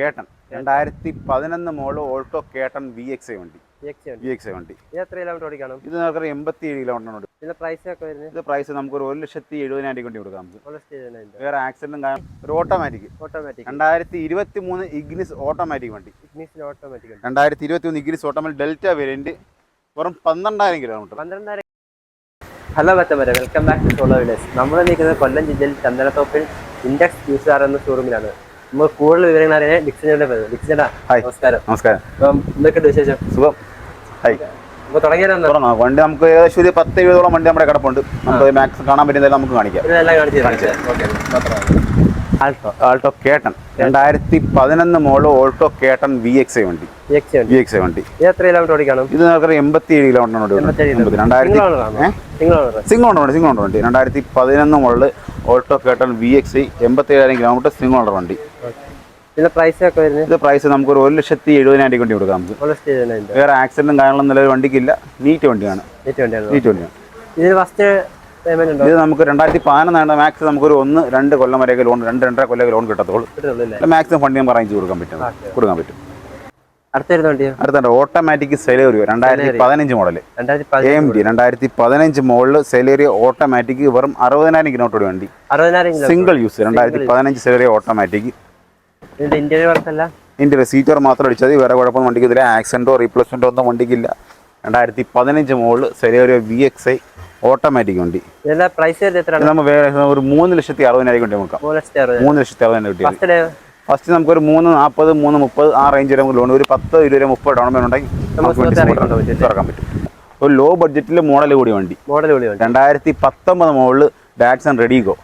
കേട്ടൺ രണ്ടായിരത്തി പതിനൊന്ന് മോൾ Alto K ten V X I വണ്ടി. വി എക്സ് ഐ വണ്ടി. എത്ര കിലോമീറ്റർ ഓടിക്കണം? ഇത് നമുക്ക് എൺപത്തി ഏഴ് കിലോമീറ്റർ ഉണ്ട് ഇതിന്റെ പ്രൈസ് ഒക്കെ വരുന്നത്? ഇത് പ്രൈസ് നമുക്ക്. ഒരു ലക്ഷത്തി എഴുപതിനായിരം കൊണ്ട്. കൊടുക്കാം നമുക്ക് വേറെ ആക്സിഡന്റും കാരണം ഒരു ഓട്ടോമാറ്റിക് ഓട്ടോമാറ്റിക് രണ്ടായിരത്തി ഇരുപത്തി മൂന്ന് ഇഗ്നിസ് ഓട്ടോമാറ്റിക് വണ്ടി. ഇഗ്നിസ് ഓട്ടോമാറ്റിക് രണ്ടായിരത്തി ഇരുപത്തി മൂന്ന് ഇഗ്നിസ് ഓട്ടോമാറ്റിക് ഡെൽറ്റ വേരിയന്റ് വെറും പന്ത്രണ്ടായിരം കിലോമീറ്റർ. പന്ത്രണ്ടായിരം ഹലോ ബത്തമര വെൽക്കം ബാക്ക് ടു സോളോ നമ്മൾ നിൽക്കുന്നത് കൊല്ലം ജില്ലയിൽ ചന്ദനത്തോപ്പിൽ ഇൻഡെക്സ് ആർ എന്ന ഷോറൂമിലാണ് നമ്മൾ കൂടുതൽ വിവരങ്ങൾ അറിയാൻ ഡിക്സനയുടെ ഡിക്സിനടാ നമസ്കാരം. നമസ്കാരം. എന്തൊക്കെയുണ്ട് വിശേഷം? സുഖം. ഹായ് വണ്ടി നമുക്ക് ഏകദേശം ഒരു പത്ത് എഴുപതോളം വണ്ടി നമ്മുടെ കിടപ്പുണ്ട്. നമുക്ക് മാക്സ് കാണാൻ പറ്റുന്നതെല്ലാം നമുക്ക് കാണിക്കാം. ആൾട്ടോ ആൾട്ടോ കേട്ടൺ രണ്ടായിരത്തി പതിനൊന്ന് മോൾ Alto K ten V X I വണ്ടി. വി എക്സ് ഐ വണ്ടി. എത്ര കിലോമീറ്റർ ഓടിക്കണം ഇത് നമുക്ക് എൺപത്തി ഏഴ് കിലോമീറ്റർ രണ്ടായിരത്തി ഓണർ സിംഗിൾ ഓണർ വണ്ടി സിംഗിൾ ഓണർ വണ്ടി രണ്ടായിരത്തി പതിനൊന്ന് മോൾ Alto K ten V X I എൺപത്തി ഏഴായിരം കിലോമീറ്റർ സിംഗിൾ ഓണർ വണ്ടി ഇതിന്റെ പ്രൈസ് ഒക്കെ വരുന്നത് ഇത് പ്രൈസ് നമുക്ക് ഒരു ഒരു ലക്ഷത്തി എഴുപതിനായിരം വണ്ടി കൊടുക്കാം നമുക്ക്. വേറെ ആക്സിഡന്റും കാര്യങ്ങളും നിലവിൽ വണ്ടിക്കില്ല. നീറ്റ് വണ്ടിയാണ്. നീറ്റ് വണ്ടിയാണ്. ഇത് നമുക്ക് രണ്ടായിരത്തി പതിനൊന്നാണ് മാക്സ് നമുക്കൊരു ഒന്ന് രണ്ട് കൊല്ലം വരെയൊക്കെ ലോൺ രണ്ട് രണ്ടര കൊല്ലം ലോൺ കിട്ടത്തുള്ളൂ. മാക്സിമം ഫണ്ട് നമുക്ക് അറേഞ്ച് കൊടുക്കാൻ പറ്റും. കൊടുക്കാൻ പറ്റും. അടുത്ത ഓട്ടോമാറ്റിക് സെലേറിയോ രണ്ടായിരത്തി പതിനഞ്ച് മോഡൽ എ ഡി രണ്ടായിരത്തി പതിനഞ്ച് മോഡൽ സെലേറിയോ ഓട്ടോമാറ്റിക് വെറും അറുപതിനായിരം കിലോമീറ്റർ വണ്ടി. സിംഗിൾ യൂസ് രണ്ടായിരത്തി പതിനഞ്ച് സെലേറിയോ ഓട്ടോമാറ്റിക് ഇതിന്റെ ഇന്റീരിയർ വർക്ക് അല്ല സീറ്റർ മാത്രം അടിച്ചാൽ വേറെ കുഴപ്പമൊന്നും വണ്ടിക്ക് ഇതിലെ ആക്സിഡന്റോ റീപ്ലേസ്മെന്റോ ഒന്നും വണ്ടിക്കില്ല. രണ്ടായിരത്തി പതിനഞ്ച് മോഡൽ ഒരു വി എക്സ് ഐ ഓട്ടോമാറ്റിക് വണ്ടി. പ്രൈസ് നമ്മൾ വേറെ ഒരു മൂന്ന് ലക്ഷത്തി അറുപതിനായിരം കൊണ്ട് നോക്കാം മൂന്ന് ലക്ഷത്തി അറുപതിനായിരം. കിട്ടി ഫസ്റ്റ് നമുക്കൊരു മൂന്ന് നാൽപ്പത് മൂന്ന് മുപ്പത് ആ റേഞ്ച് വരെ നമുക്ക് ലോൺ ഒരു പത്ത് ഇരുപത് മുപ്പത് ഡൗൺ പേയ്മെന്റ് ഉണ്ടെങ്കിൽ നമുക്ക് നമുക്ക്. തുറക്കാൻ പറ്റും. ഒരു ലോ ബഡ്ജറ്റിൽ മോഡൽ കൂടി വണ്ടി. മോഡൽ കൂടി വണ്ടി. രണ്ടായിരത്തി പത്തൊമ്പത് റെഡി ഡാറ്റ്സൺ റെഡി ഗോ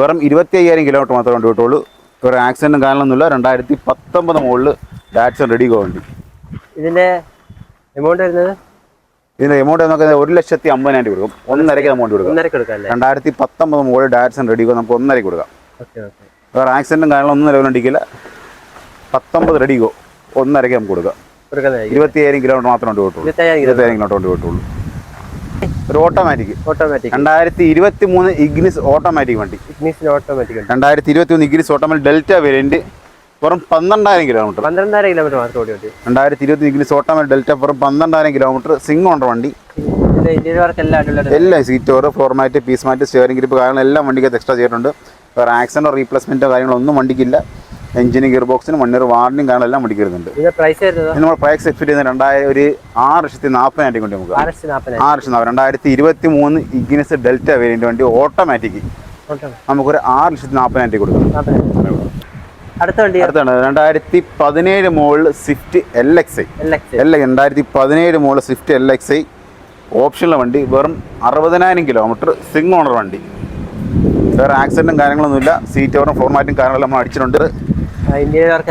വെറും ഇരുപത്തി അയ്യായിരം കിലോമീറ്റർ മാത്രമേ വണ്ടി കിട്ടുള്ളൂ ഒരു ആക്സിഡന്റും കാരണമൊന്നുമില്ല. രണ്ടായിരത്തി പത്തൊമ്പത് മുകളിൽ ഡാറ്റ്സൺ റെഡി വണ്ടി ഇതിന്റെ എമൗണ്ട് വരുന്നത്? ഇതിന്റെ എമൗണ്ട് നമുക്ക് ഒരു ലക്ഷത്തി അമ്പതിനായിരം കൊടുക്കും. ഒന്നരയ്ക്ക് എമൗണ്ട് കൊടുക്കും. രണ്ടായിരത്തി പത്തൊമ്പത് മുകളിൽ ഡാറ്റ്സൺ റെഡിഗോ നമുക്ക് ഒന്നരയ്ക്ക് കൊടുക്കാം. വേറെ ആക്സിഡന്റും കാരണമൊന്നും നിലവിലുണ്ടെങ്കിൽ പത്തൊമ്പത് റെഡിഗോ ഒന്നരയ്ക്ക് നമുക്ക് കൊടുക്കാം. ഇരുപത്തിയായിരം കിലോമീറ്റർ മാത്രമേ കിട്ടുള്ളൂ ഇരുപത്തിയായിരം കിലോ ഇരുപത്തി കിലോമീറ്റർ കൊണ്ട് കിട്ടുള്ളൂ ഒരു ഓട്ടോമാറ്റിക് ഓട്ടോമാറ്റിക് രണ്ടായിരത്തി ഇരുപത്തി മൂന്ന് ഇഗ്നിസ് ഓട്ടോമാറ്റിക് വണ്ടി. ഇഗ്നിസ് ഓട്ടോമാറ്റിക് രണ്ടായിരത്തി ഇരുപത്തി മൂന്ന് ഇഗ്നിസ് ഓട്ടോമാറ്റിക് ഡെൽറ്റ വേരിയന്റ് വെറും പന്ത്രണ്ടായിരം കിലോമീറ്റർ പന്ത്രണ്ടായിരം കിലോമീറ്റർ മാത്രം ഓടി രണ്ടായിരത്തി ഇരുപത്തി ഇഗ്നിസ് ഓട്ടോമാറ്റിക് ഡെൽറ്റ വെറും പന്ത്രണ്ടായിരം കിലോമീറ്റർ സിംഗ് ഓണർ വണ്ടി. എല്ലാം seat സീറ്റോർ floor mat piece mat steering grip കാരണം എല്ലാം വണ്ടിക്കകത്ത് എക്സ്ട്രാ ചെയ്തിട്ടുണ്ട്. വേറെ ആക്സിഡന്റോ റീപ്ലേസ്മെന്റോ കാര്യങ്ങളൊന്നും വണ്ടിക്കില്ല എഞ്ചിനും ഗിയർ ബോക്സിനും വൺ ഇയർ വാറണ്ടിയും കാര്യങ്ങളെല്ലാം വണ്ടിക്ക് വരുന്നുണ്ട് നമ്മൾ പ്രൈസ് എക്സ്പെക്ട് ചെയ്യുന്ന രണ്ടായിരം ഒരു ആറ് ലക്ഷത്തി നാൽപ്പതിനായിരം കൊണ്ട് നമുക്ക് ആറ് ലക്ഷത്തി ലക്ഷം നാൽപ്പത് രണ്ടായിരത്തി ഇരുപത്തി മൂന്ന് ഇഗ്നിസ് ഡെൽറ്റ വേരിയന്റ് വണ്ടി ഓട്ടോമാറ്റിക് നമുക്കൊരു ആറ് ലക്ഷത്തി നാൽപ്പതിനായിരം കൊടുക്കും അടുത്താണ്. രണ്ടായിരത്തി പതിനേഴ് മോളിൽ Swift L X I L X രണ്ടായിരത്തി പതിനേഴ് മോളിൽ സ്വിഫ്റ്റ് എൽ എക്സ് ഐ ഓപ്ഷനുള്ള വണ്ടി വെറും അറുപതിനായിരം കിലോമീറ്റർ സിംഗ് ഓണർ വണ്ടി. വേറെ ആക്സിഡന്റും കാര്യങ്ങളൊന്നുമില്ല സീറ്റ് ഓവറും ഫോർമാറ്റും കാര്യങ്ങളും നമ്മൾ അടിച്ചിട്ടുണ്ട്.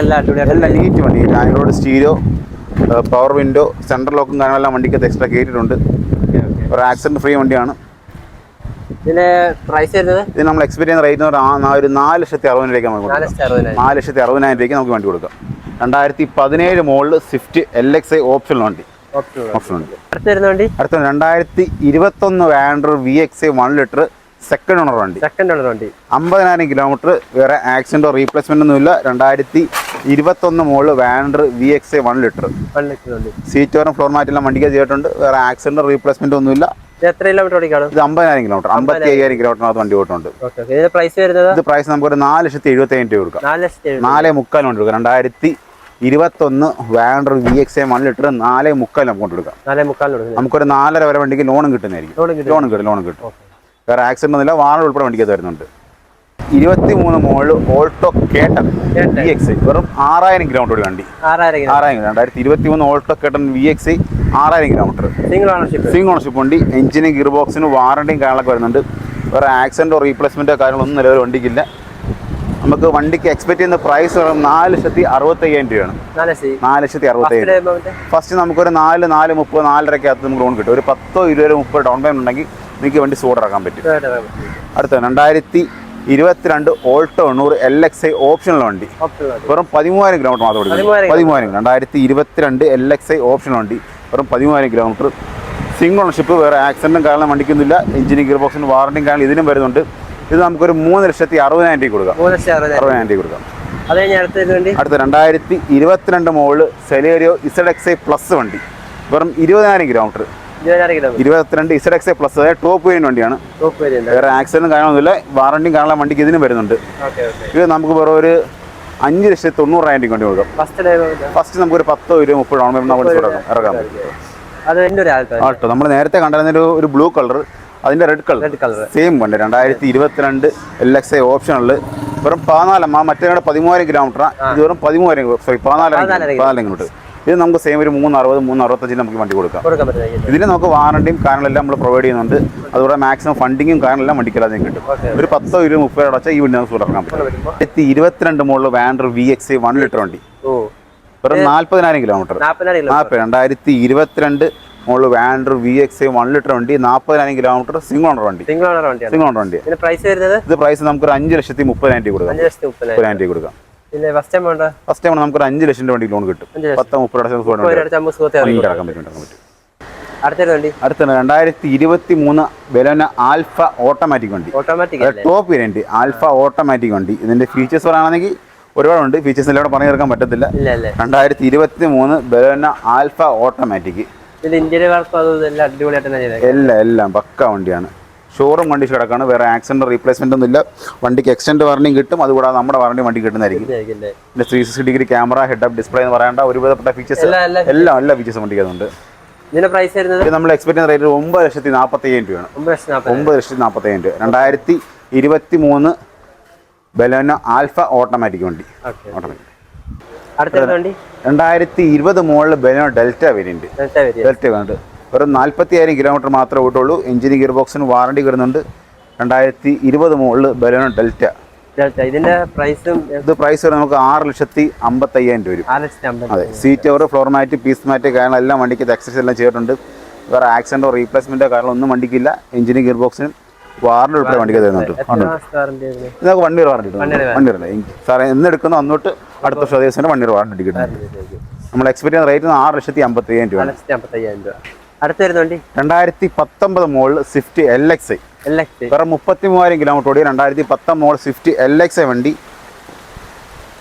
എല്ലാം നീറ്റ് വണ്ടി. Android stereo power window central ലോക്കും കാര്യങ്ങളെല്ലാം വണ്ടിക്ക് എക്സ്ട്രാ കയറ്റിയിട്ടുണ്ട് ഒരു ആക്സിഡന്റ് ഫ്രീ വണ്ടിയാണ്. ഇതിന്റെ പ്രൈസ് വരുന്നത്? ഇത് നമ്മൾ എക്സ്പീരിയൻസ് ചെയ്യുന്ന റേറ്റ് എന്ന് ഒരു നാല് ലക്ഷത്തി അറുപതിനായിരം നമുക്ക് കൊടുക്കാം. നാല് ലക്ഷത്തി അറുപതിനായിരം രൂപയ്ക്ക് നമുക്ക് വണ്ടി കൊടുക്കാം. രണ്ടായിരത്തി പതിനേഴ് മോളിൽ Swift L X I option വണ്ടി. ഓപ്ഷൻ വണ്ടി? അടുത്ത രണ്ടായിരത്തി ഇരുപത്തൊന്ന് Vander V X I one litre second owner വണ്ടി. സെക്കൻഡ് ഓണർ വണ്ടി. അമ്പതിനായിരം കിലോമീറ്റർ വേറെ ആക്സിഡന്റോ റീപ്ലേസ്മെന്റ് ഒന്നുമില്ല. രണ്ടായിരത്തി ഇരുപത്തൊന്ന് മുകളിൽ Vander V X A one litre വണ്ടി. സീറ്റ് വരും ഫ്ലോർ മാറ്റെല്ലാം വണ്ടിക്ക് ചെയ്തിട്ടുണ്ട്. വേറെ ആക്സിഡന്റ് റീപ്ലേസ്മെന്റ് ഒന്നുമില്ല. എത്ര കിലോമീറ്റർ ഓടിക്കാണും? ഇത് അമ്പതിനായിരം കിലോമീറ്റർ അമ്പത്തി അയ്യായിരം കിലോമീറ്ററിനകത്ത് വണ്ടി ഓട്ടുണ്ട് പ്രൈസ് വരുന്നത്? ഇത് പ്രൈസ് നമുക്കൊരു നാല് ലക്ഷത്തി എഴുപത്തി രൂപ കൊടുക്കാം. നാല് മുക്കാൽ കൊണ്ട് കൊടുക്കാം. രണ്ടായിരത്തി ഇരുപത്തൊന്ന് Vander V X A one litre നാല് മുക്കാൽ നമുക്ക് കൊണ്ട് നാലേ മുക്കാൽ നമുക്കൊരു നാലര വരെ വണ്ടിക്ക് ലോണും കിട്ടുന്നതായിരിക്കും. ലോണും കിട്ടും. ലോണും കിട്ടും വേറെ ആക്സിഡന്റ് ഒന്നുമില്ല. വാഹനം ഉൾപ്പെടെ വണ്ടിക്കകത്ത് വരുന്നുണ്ട്. ഇരുപത്തി മൂന്ന് model Alto K ten. V X വെറും ആറായിരം കിലോമീറ്റർ വണ്ടി. ആറായിരം രണ്ടായിരത്തി ഇരുപത്തി മൂന്ന് Alto K ten V X ആറായിരം kilometre single ownership single ownership വണ്ടി. എഞ്ചിനും ഗിയർ ബോക്സിനും വാറണ്ടിയും കാര്യങ്ങളൊക്കെ വരുന്നുണ്ട്. വേറെ ആക്സിഡന്റോ റീപ്ലേസ്മെന്റോ കാര്യങ്ങളൊന്നും നിലവിൽ വണ്ടിക്കില്ല. നമുക്ക് വണ്ടിക്ക് എക്സ്പെക്ട് ചെയ്യുന്ന പ്രൈസ് നാല് ലക്ഷത്തി അറുപത്തയ്യായിരം രൂപയാണ്. നാല് ലക്ഷത്തി അറുപത്തയ്യായിരം ഫസ്റ്റ് നമുക്കൊരു നാല് നാല് മുപ്പത് നാലരക്കകത്ത് നമുക്ക് ലോൺ കിട്ടും. ഒരു പത്തോ ഇരുപതോ മുപ്പത് ഡൗൺ പേയ്മെന്റ് ഉണ്ടെങ്കിൽ നിങ്ങൾക്ക് വണ്ടി സൂട് ഇറക്കാൻ പറ്റും. അടുത്ത രണ്ടായിരത്തി ഇരുപത്തിരണ്ട് ഓൾട്ടോ എണ്ണൂറ് എൽ എക്സ് ഐ ഓപ്ഷണൽ വണ്ടി. വെറും പതിമൂവായിരം കിലോമീറ്റർ മാത്രം ഓടിക്കും പതിമൂവായിരം രണ്ടായിരത്തി ഇരുപത്തിരണ്ട് എൽ എക്സ് ഐ ഓപ്ഷണൽ വണ്ടി. വെറും പതിമൂവായിരം കിലോമീറ്റർ സിംഗിൾ ഓണർഷിപ്പ് വേറെ ആക്സിഡന്റും കാരണം വണ്ടിക്കൊന്നുമില്ല. എഞ്ചിനും ഗിയർ ബോക്സിനും വാറണ്ടിയും കാരണം ഇതിനും വരുന്നുണ്ട്. ഇത് നമുക്കൊരു മൂന്ന് ലക്ഷത്തി അറുപതിനായിരം രൂപ കൊടുക്കാം. അറുപതിനായിരം രൂപ കൊടുക്കാം. അടുത്ത രണ്ടായിരത്തി ഇരുപത്തിരണ്ട് മോൾ Celerio Z X I plus വണ്ടി. വെറും ഇരുപതിനായിരം കിലോമീറ്റർ ഇരുപത്തിരണ്ട് ഇസഡ് എക്സ് പ്ലസ് അതായത് ടോപ്പ് വേരിയൻ വണ്ടിയാണ്. വേറെ ആക്സിഡന്റും കാര്യമൊന്നുമില്ല. വാറണ്ടിയും കാണാൻ വണ്ടിക്ക് ഇതിനും വരുന്നുണ്ട്. ഇത് നമുക്ക് വേറെ ഒരു അഞ്ച് ലക്ഷത്തി തൊണ്ണൂറായിരം രൂപ വണ്ടി കൊടുക്കാം. ഫസ്റ്റ് നമുക്കൊരു പത്തോ ഇരുപത് മുപ്പത് ഡൗൺ പേയ്മെന്റ് നമ്മൾ ഇറക്കാം ആൾക്കാർ ആട്ടോ നമ്മൾ നേരത്തെ കണ്ടിരുന്ന ഒരു ബ്ലൂ കളർ അതിന്റെ റെഡ് കളർ സെയിം വണ്ടി രണ്ടായിരത്തി ഇരുപത്തിരണ്ട് എൽ എക്സ് ഐ ഓപ്ഷനിൽ വെറും പതിനാല് മറ്റേ പതിമൂവായിരം കിലോമീറ്റർ ഇത് വെറും പതിമൂവായിരം സോറി പതിനാലായിരം പതിനാലായിരം പതിനാലായിരം കിലോമീറ്റർ ഇത് നമുക്ക് സെയിം ഒരു മൂന്ന് അറുപത് മൂന്ന് അറുപത്തഞ്ചിന് നമുക്ക് വണ്ടി കൊടുക്കാം. ഇതിന് നമുക്ക് വാറണ്ടിയും കാര്യങ്ങളെല്ലാം നമ്മൾ പ്രൊവൈഡ് ചെയ്യുന്നുണ്ട്. അതുപോലെ മാക്സിമം ഫണ്ടിങ്ങും കാര്യങ്ങളെല്ലാം വണ്ടിക്കല്ലാതെ കിട്ടും. ഒരു പത്തോ ഇരുപത് മുപ്പത് അടച്ചാൽ ഈ വണ്ടി നമുക്ക് ഇറക്കാൻ പറ്റും. ഇരുപത്തിരണ്ട് മുകളിൽ വാൻഡർ വി എക്സ് വൺ ലിറ്റർ വണ്ടി. വെറും നാൽപ്പതിനായിരം കിലോമീറ്റർ നാൽപ്പത് രണ്ടായിരത്തി ഇരുപത്തിരണ്ട് മുകളിൽ വാൻഡർ വി എക്സ് വൺ ലിറ്റർ വണ്ടി നാൽപ്പതിനായിരം കിലോമീറ്റർ സിംഗിൾ ഓണർ വണ്ടി. സിംഗിൾ ഓണർ വണ്ടി. സിംഗിൾ ഓണർ വണ്ടി ഇത് പ്രൈസ് പ്രൈസ് നമുക്കൊരു അഞ്ച് ലക്ഷത്തി മുപ്പതിനായിരം രൂപ കൊടുക്കാം. മുപ്പതിനായിരം രൂപ കൊടുക്കാം. പിന്നെ ഫസ്റ്റ് ടൈം നമുക്ക് ഫസ്റ്റ് ടൈം നമുക്കൊരു അഞ്ച് ലക്ഷം. രൂപ വണ്ടി ലോൺ കിട്ടും. പത്ത് മുപ്പത് പറ്റും അടുത്ത രണ്ടായിരത്തി ഇരുപത്തി മൂന്ന് ബെലോന ആൽഫ ഓട്ടോമാറ്റിക് വണ്ടി. Automatic top variant Alpha automatic വണ്ടി. ഇതിന്റെ ഫീച്ചേഴ്സ് പറയുകയാണെങ്കിൽ ഒരുപാടുണ്ട്. ഫീച്ചേഴ്സ് എല്ലാം പറഞ്ഞു തീർക്കാൻ പറ്റത്തില്ല. രണ്ടായിരത്തി ഇരുപത്തി മൂന്ന് ബെലോന ആൽഫ ഓട്ടോമാറ്റിക്. എല്ലാം എല്ലാം പക്ക വണ്ടിയാണ്. ഷോറൂം കണ്ടീഷൻ കിടക്കാണ്. വേറെ ആക്സിഡന്റ് റീപ്ലേസ്മെന്റ് ഒന്നും ഇല്ല വണ്ടിക്ക് എക്സ്റ്റൻഡ് വാറണ്ടിയും കിട്ടും. അതുകൂടാതെ നമ്മുടെ വാറണ്ടി വണ്ടി കിട്ടുന്നതായിരിക്കും. പിന്നെ three sixty degree camera head up display എന്ന് പറയേണ്ട. ഒരുവിധപ്പെട്ട ഫീച്ചേഴ്സ് എല്ലാം എല്ലാം ഫീച്ചേഴ്സും വണ്ടിക്കുന്നുണ്ട് ഇതിന്റെ പ്രൈസ് വരുന്നത്? നമ്മൾ എക്സ്പെക്ട് ചെയ്യുന്ന റേറ്റ് ഒമ്പത് ലക്ഷത്തി നാൽപ്പത്തി അയ്യായിരം രൂപയാണ്. ഒമ്പത് ലക്ഷത്തി നാൽപ്പത്തി അയ്യായിരം രൂപ. രണ്ടായിരത്തി ഇരുപത്തി മൂന്ന് ബലോനോ ആൽഫ ഓട്ടോമാറ്റിക് വണ്ടി. ഓട്ടോമാറ്റിക് രണ്ടായിരത്തി ഇരുപത് മുകളിൽ Baleno Delta variant. Delta variant. Delta വേണ്ട വെറും നാൽപ്പത്തിയായിരം കിലോമീറ്റർ മാത്രമേ ഓട്ടുള്ളൂ എഞ്ചിന് ഗിയർ ബോക്സിന് വാറണ്ടി വരുന്നുണ്ട്. രണ്ടായിരത്തി ഇരുപത് മുകളിൽ ബലോണ ഡെൽറ്റ. ഇതിന്റെ പ്രൈസും ഇത് പ്രൈസ് വരെ നമുക്ക് ആറ് ലക്ഷത്തി അമ്പത്തി അയ്യായിരം രൂപ വരും. അതെ. Seat over floor mat piece mat കാരണം എല്ലാം വണ്ടിക്ക് എക്സസൈസ് എല്ലാം ചെയ്തിട്ടുണ്ട്. വേറെ ആക്സിഡന്റോ റീപ്ലേസ്മെന്റോ കാരണം ഒന്നും വണ്ടിക്കില്ല. എഞ്ചിന് ഗിയർ ബോക്സിനും വാറണ്ടി ഉൾപ്പെടെ വണ്ടിക്ക് തരുന്നുണ്ട്. ഇതൊക്കെ one year warranty one year സാറേ എന്ന് എടുക്കുന്ന അന്നോട്ട് അടുത്ത വർഷം അതേ ദിവസം വൺ ഇയർ വാറണ്ടി കിട്ടുന്നുണ്ട് നമ്മൾ എക്സ്പീരിയൻസ് റേറ്റ് ആറ് ലക്ഷത്തി അമ്പത്തി അയ്യായിരം രൂപ. അടുത്ത വരുന്ന വണ്ടി? രണ്ടായിരത്തി പത്തൊമ്പത് മോളിൽ Swift L X I L X വേറെ മുപ്പത്തി മൂവായിരം കിലോമീറ്റർ ഓടി രണ്ടായിരത്തി പത്തൊമ്പത് മോൾ സ്വിഫ്റ്റ് എൽ എക്സ് ഐ വണ്ടി.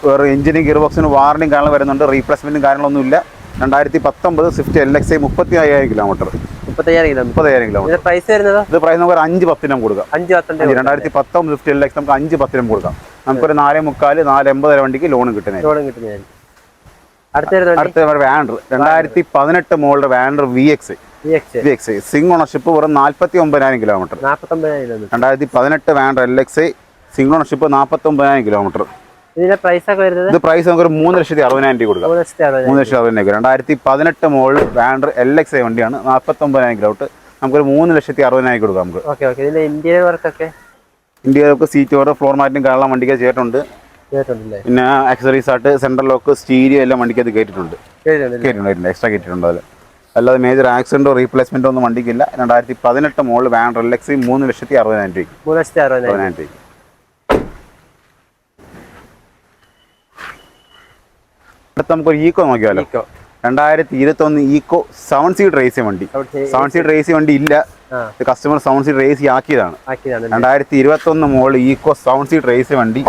വേറെ എഞ്ചിനും ഗിയർ ബോക്സിനും വാറണ്ടിയും കാരണം വരുന്നുണ്ട്. റീപ്ലേസ്മെന്റും കാര്യങ്ങളൊന്നുമില്ല. രണ്ടായിരത്തി പത്തൊമ്പത് സ്വിഫ്റ്റ് എൽ എക്സ് ഐ മുപ്പത്തി അയ്യായിരം കിലോമീറ്റർ മുപ്പത്തയ്യായിരം കിലോമീറ്റർ മുപ്പത്തയ്യായിരം കിലോമീറ്റർ പ്രൈസ് വരുന്നത്? ഇത് പ്രൈസ് നമുക്ക് അഞ്ച് പത്തിനും കൊടുക്കാം. അഞ്ച് പത്തിനും രണ്ടായിരത്തി പത്തൊമ്പത് സ്വിഫ്റ്റ് എൽ എക്സ് നമുക്ക് അഞ്ച് പത്തിനും കൊടുക്കാം. നമുക്കൊരു നാല് മുക്കാൽ നാല് എൺപത് വണ്ടിക്ക് ലോൺ കിട്ടുന്നത് ലോണും കിട്ടുന്നതായിരിക്കും. അടുത്ത വാൻഡർ രണ്ടായിരത്തി പതിനെട്ട് മോളുടെ Vander V X V X single ownership വെറും നാൽപ്പത്തി ഒമ്പതിനായിരം കിലോമീറ്റർ. രണ്ടായിരത്തി പതിനെട്ട് വാൻഡർ എൽ എക്സ് സിംഗ് ഓണർഷിപ്പ് നാൽപ്പത്തി ഒമ്പതിനായിരം കിലോമീറ്റർ ഇതിന്റെ പ്രൈസ് ഒക്കെ വരുന്നത്? ഇത് പ്രൈസ് നമുക്ക് മൂന്ന് ലക്ഷത്തി അറുപതിനായിരം രൂപ കൊടുക്കാം. മൂന്ന് ലക്ഷത്തി അറുപതിനായിരം രൂപ. രണ്ടായിരത്തി പതിനെട്ട് മോളിൽ വാൻഡർ എൽ എക്സ് വണ്ടിയാണ്. നാൽപ്പത്തി ഒമ്പതിനായിരം കിലോമീറ്റർ നമുക്കൊരു മൂന്ന് ലക്ഷത്തി അറുപതിനായിരം കൊടുക്കാം നമുക്ക്. വർക്കൊക്കെ ഇന്ത്യയിലൊക്കെ സീറ്റ് ഓവർ ഫ്ലോർ മാറ്റിനും കേരളം വണ്ടിക്ക് കേട്ടിട്ടുണ്ടല്ലേ പിന്നെ ആക്സറീസ് ആയിട്ട് സെൻട്രൽ ലോക്ക് സ്റ്റീരിയോ എല്ലാം വണ്ടിക്കത് കയറ്റിട്ടുണ്ട് കയറ്റിട്ടുണ്ട് എക്സ്ട്രാ കയറ്റിട്ടുണ്ട് അതിൽ അല്ലാതെ മേജർ ആക്സിഡന്റോ റീപ്ലേസ്മെന്റോ ഒന്നും വണ്ടിക്കില്ല. രണ്ടായിരത്തി പതിനെട്ട് മോളിൽ വാൻ റിലക്സി മൂന്ന് ലക്ഷത്തി അറുപതിനായിരം രൂപയ്ക്ക്. മൂന്ന് ലക്ഷത്തി അറുപതിനായിരം രൂപ രൂപയ്ക്ക്. അടുത്ത നമുക്കൊരു ഈക്കോ നോക്കിയാലോ? രണ്ടായിരത്തി രണ്ടായിരത്തി ഇരുപത്തൊന്ന് ഈക്കോ സെവൻ സീറ്റ് റേസി വണ്ടി സെവൻ സീറ്റ് റേസി വണ്ടി ഇല്ല. കസ്റ്റമർ സെവൻ സീറ്റ് റേസി ആക്കിയതാണ്. രണ്ടായിരത്തി രണ്ടായിരത്തി ഇരുപത്തൊന്ന് മോളിൽ ഈക്കോ സെവൻ സീറ്റ് റേസി വണ്ടി.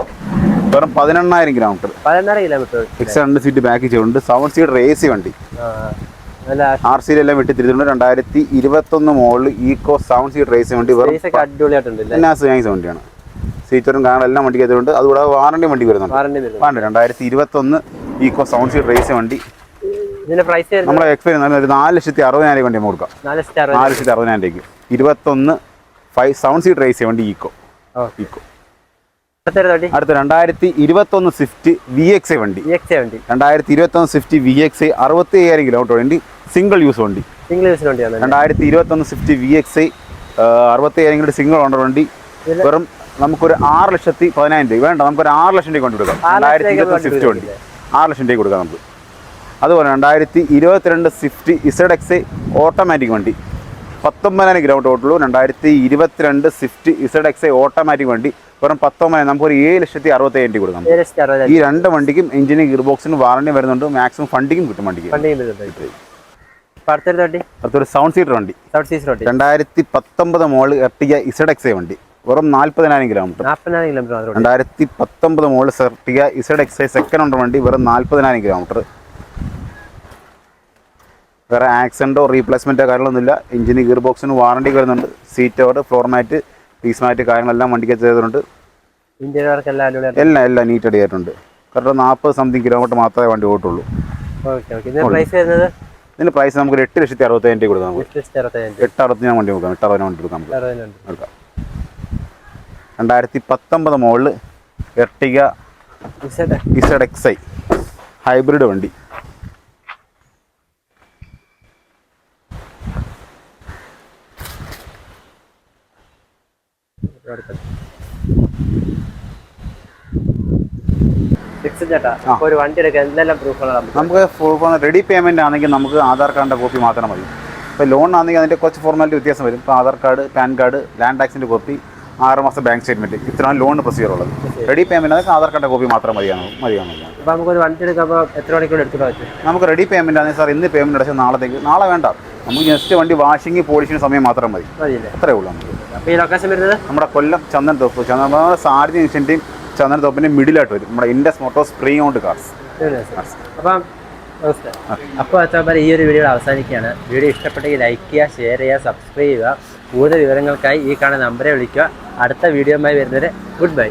വെറും പതിനെണ്ണായിരം കിലോമീറ്റർ പതിനാറ് കിലോമീറ്റർ രണ്ട് സീറ്റ് ബാക്ക് ചെയ്യുന്നുണ്ട്. സെവൻ സീറ്റ് സി വണ്ടി. ആർ സി എല്ലാം വെട്ടി തിരിച്ചിട്ടുണ്ട് രണ്ടായിരത്തി ഇരുപത്തൊന്ന് മോളിൽ ഈക്കോ സെവൻ സീറ്റ് റേസ് വണ്ടി വെറും വണ്ടിയാണ്. സീറ്ററും കാണാൻ എല്ലാം വണ്ടി കയറ്റിട്ടുണ്ട് അതുകൂടാതെ വാറണ്ടി വണ്ടി വരുന്നുണ്ട്. വാറണ്ടി രണ്ടായിരത്തി ഇരുപത്തൊന്ന് ഈക്കോ സെവൻ സീറ്റ് റേസ് വണ്ടി. നമ്മളെ എക്സ്പീരിയൻസ് ഒരു നാല് ലക്ഷത്തി അറുപതിനായിരം വണ്ടി കൊടുക്കാം. നാല് ലക്ഷത്തി അറുപതിനായിരം രൂപയ്ക്ക്. ഇരുപത്തൊന്ന് ഫൈവ് സെവൻ സീറ്റ് റേസ് വണ്ടി ഈക്കോ ഈക്കോ അടുത്ത രണ്ടായിരത്തി ഇരുപത്തൊന്ന് സ്വിഫ്റ്റ് വി എക്സ് ഐ വണ്ടി. രണ്ടായിരത്തി ഇരുപത്തി ഇരുപത്തൊന്ന് സ്വിഫ്റ്റ് വി എക്സ് ഐ അറുപത്തി അയ്യായിരം കിലോമീറ്റർ വണ്ടി സിംഗിൾ യൂസ് വണ്ടി. സിംഗിൾ യൂസ് വണ്ടിയാണ്. രണ്ടായിരത്തി ഇരുപത്തൊന്ന് സ്വിഫ്റ്റ് വി എക്സ് ഐ അറുപത്തി അയ്യായിരം കിലോ സിംഗിൾ ഓണർ വണ്ടി. വെറും നമുക്കൊരു ആറ് ലക്ഷത്തി പതിനായിരം രൂപ. വേണ്ട നമുക്കൊരു ആറ് ലക്ഷം രൂപ കൊണ്ട് കൊടുക്കാം. രണ്ടായിരത്തി ഇരുപത്തി ഇരുപത്തൊന്ന് സ്വിഫ്റ്റ് വണ്ടി. വണ്ടി ആറ് ലക്ഷം രൂപ കൊടുക്കാം നമുക്ക്. അതുപോലെ രണ്ടായിരത്തി ഇരുപത്തിരണ്ട് സ്വിഫ്റ്റ് ഇസഡ് എക്സ് ഓട്ടോമാറ്റിക് വണ്ടി. പത്തൊമ്പതിനായിരം കിലോമീറ്റർ ഓട്ടുള്ളൂ. രണ്ടായിരത്തി ഇരുപത്തിരണ്ട് Swift Z X I automatic വണ്ടി. വെറും നമുക്ക് ഒരു ഏഴ് ലക്ഷത്തി അറുപത്തി രൂപ കൊടുക്കാം. ഈ രണ്ട് വണ്ടിക്കും എഞ്ചിന് ഗിയർ ബോക്സിന് വാറണ്ടി വരുന്നുണ്ട്. മാക്സിമം ഫണ്ടിങ്ങും കിട്ടും വണ്ടിക്ക്. അടുത്തൊരു സെവൻ സീറ്റർ വണ്ടി. സൗത്ത് സീറ്റർ വണ്ടി. രണ്ടായിരത്തി പത്തൊമ്പത് മോൾ എർട്ടിക ഇസഡ് എക്സ് ഐ വണ്ടി. വെറും നാൽപ്പതിനായിരം കിലോമീറ്റർ രണ്ടായിരത്തി പത്തൊമ്പത് മോൾ സെർട്ടിക ഇസഡ് എക്സ് ഐ സെക്കൻഡ് ഉണ്ട് വണ്ടി വെറും നാൽപ്പതിനായിരം കിലോമീറ്റർ വേറെ ആക്സിഡന്റോ റീപ്ലേസ്മെന്റോ കാര്യങ്ങളൊന്നുമില്ല. എഞ്ചിന് ഗിയർ ബോക്സിന് വാറണ്ടി വരുന്നുണ്ട്. സീറ്റ് ഓട് ഫ്ലോർ മാറ്റ് പീസ് മാറ്റ് കാര്യങ്ങളെല്ലാം വണ്ടിക്ക് ചെയ്തിട്ടുണ്ട്. എല്ലാം എല്ലാം നീറ്റ് അടിയായിട്ടുണ്ട് കറക്റ്റ് നാൽപ്പത് സംതിങ് കിലോമീറ്റർ മാത്രമേ വണ്ടി ഓട്ടുള്ളൂ ഇതിന്റെ പ്രൈസ് നമുക്ക് എട്ട് ലക്ഷത്തി അറുപത്തയ്യായിരം രൂപ കൊടുക്കാം നമുക്ക്. എട്ട് ഞാൻ വണ്ടി കൊടുക്കാം. എട്ട് അറുപതിന് വണ്ടി കൊടുക്കാം നമുക്ക്. എടുക്കാം. രണ്ടായിരത്തി പത്തൊമ്പത് മോളിൽ Ertiga Z X I hybrid വണ്ടി. ചേട്ടാ ഒരു വണ്ടി എടുക്കാൻ എന്തെല്ലാം പ്രൂഫുകളാണ് നമുക്ക്? ഫുൾ റെഡി പേയ്മെന്റ് ആണെങ്കിൽ നമുക്ക് ആധാർ കാർഡിന്റെ കോപ്പി മാത്രം മതി. ഇപ്പോൾ ലോൺ ആണെങ്കിൽ അതിന്റെ കുറച്ച് ഫോർമാലിറ്റി വ്യത്യാസം വരും. ഇപ്പോൾ Aadhaar card PAN card land ടാക്സിന്റെ copy ആറ് മാസം ബാങ്ക് സ്റ്റേറ്റ്മെന്റ് ഇത്രയാണ് ലോൺ പ്രൊസീജിയർ ഉള്ളത്. റെഡി പേയ്മെന്റ് ആണെങ്കിൽ ആധാർ കാർഡിന്റെ കോപ്പി മാത്രം മതിയാണ്? മതിയാണ്? അപ്പോൾ നമുക്ക് ഒരു വണ്ടി എടുക്കുമ്പോൾ എത്ര മണിക്കൂർ എടുത്തിട്ട് നമുക്ക് റെഡി പേയ്മെന്റ് ആണെങ്കിൽ സാർ ഇന്ന് പേയ്മെന്റ് അടച്ചാൽ നാളത്തേക്ക് നാളെ വേണ്ട. നമുക്ക് ജസ്റ്റ് വണ്ടി വാഷിംഗ് പോളിഷിന് സമയം മാത്രം മതി. അത്രേ ഉള്ളൂ നമുക്ക്. അപ്പൊ ഈ ലൊക്കേഷൻ വരുന്നത്? നമ്മുടെ കൊല്ലം ചന്ദൻ തോപ്പ് ചന്ദൻ സാരഥി ഇൻഷന്റെയും ചന്ദൻ തോപ്പിന്റെ മിഡിലായിട്ട് വരും. നമ്മുടെ Indus motors pre owned cars അപ്പം അപ്പോൾ അച്ഛന്മാർ ഈ ഒരു വീഡിയോ അവസാനിക്കുകയാണ്. വീഡിയോ ഇഷ്ടപ്പെട്ടെങ്കിൽ ലൈക്ക് ചെയ്യുക ഷെയർ ചെയ്യുക സബ്സ്ക്രൈബ് ചെയ്യുക. കൂടുതൽ വിവരങ്ങൾക്കായി ഈ കാണുന്ന നമ്പറെ വിളിക്കുക. അടുത്ത വീഡിയോയുമായി വരുന്നവരെ ഗുഡ് ബൈ